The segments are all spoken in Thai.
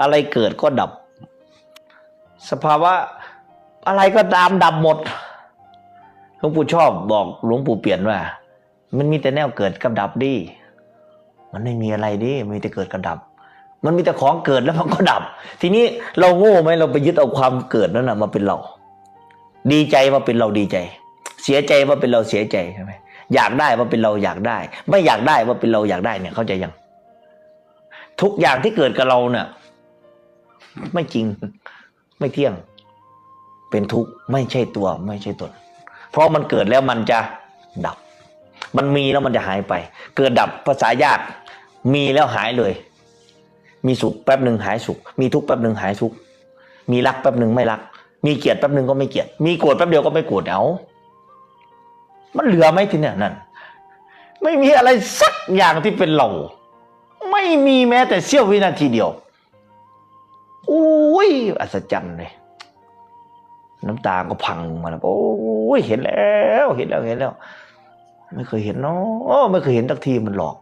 อะไรเกิดก็ดับ สภาวะอะไรก็ตามดับหมดหลวงปู่ชอบบอกหลวงปู่เปลี่ยนว่า มันมีแต่แนวเกิดกับดับดิ มันไม่มีอะไรดิมีแต่เกิดกับดับ มันมีแต่ของเกิดแล้วมันก็ดับ ทีนี้เราโง่ไหมเราไปยึดเอาความเกิดนั้นนะมาเป็นเรา ดีใจว่าเป็นเราดีใจ เสียใจว่าเป็นเราเสียใจใช่ไหมอยากได้ว่าเป็นเราอยากได้ ไม่อยากได้ว่าเป็นเราอยากได้เนี่ย เข้าใจยัง ทุกอย่างที่เกิดกับเราเนี่ย ไม่จริง ไม่เที่ยง เป็นทุกข์ไม่ใช่ตัวไม่ใช่ตน เพราะมันเกิดแล้วมันจะดับ มันมีแล้วมันจะหายไป เกิดดับภาษายาก มีแล้วหายเลย มีสุขแป๊บหนึ่งหายสุข มีทุกข์แป๊บหนึ่งหายทุกข์ มีรักแป๊บหนึ่งไม่รัก มีเกลียดแป๊บหนึ่งก็ไม่เกลียด มีโกรธแป๊บเดียวก็ไม่โกรธเอา มันเหลือไหมทีเนี่ยนั่น ไม่มีอะไรสักอย่างที่เป็นเรา ไม่มีแม้แต่เสี้ยววินาทีเดียว ยอัศจรรย์เลย น้ำตาก็พังมาแล้วโอ้ยเห็นแล้วเห็นแล้วเห็นแล้ว ไม่เคยเห็นเนาะไม่เคยเห็นสักทีมันหลอก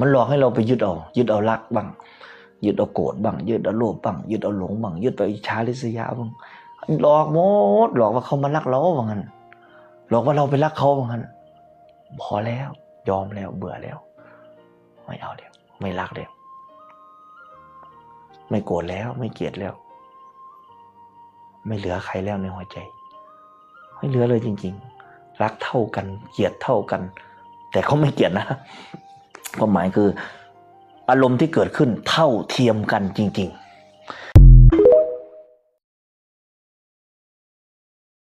มันหลอกให้เราไปยึดเอายึดเอารักบ้างยึดเอาโกรธบ้างยึดเอาโลภบ้างยึดเอาหลงบ้างยึดเอาอิจฉาริษยาบ้างหลอกหมดหลอกว่าเขามารักเราว่างั้นหลอกว่าเราไปรักเขาว่างั้นพอแล้ว ยอมแล้วเบื่อแล้ว ไม่เอาแล้วไม่รักแล้ว ไม่โกรธแล้ว ไม่เกลียดแล้ว ไม่เหลือใครแล้วในหัวใจ ไม่เหลือเลยจริง ๆ รักเท่ากัน เกลียดเท่ากัน แต่เขาไม่เกลียดนะความหมายคือ อารมณ์ที่เกิดขึ้นเท่าเทียมกันจริง ๆ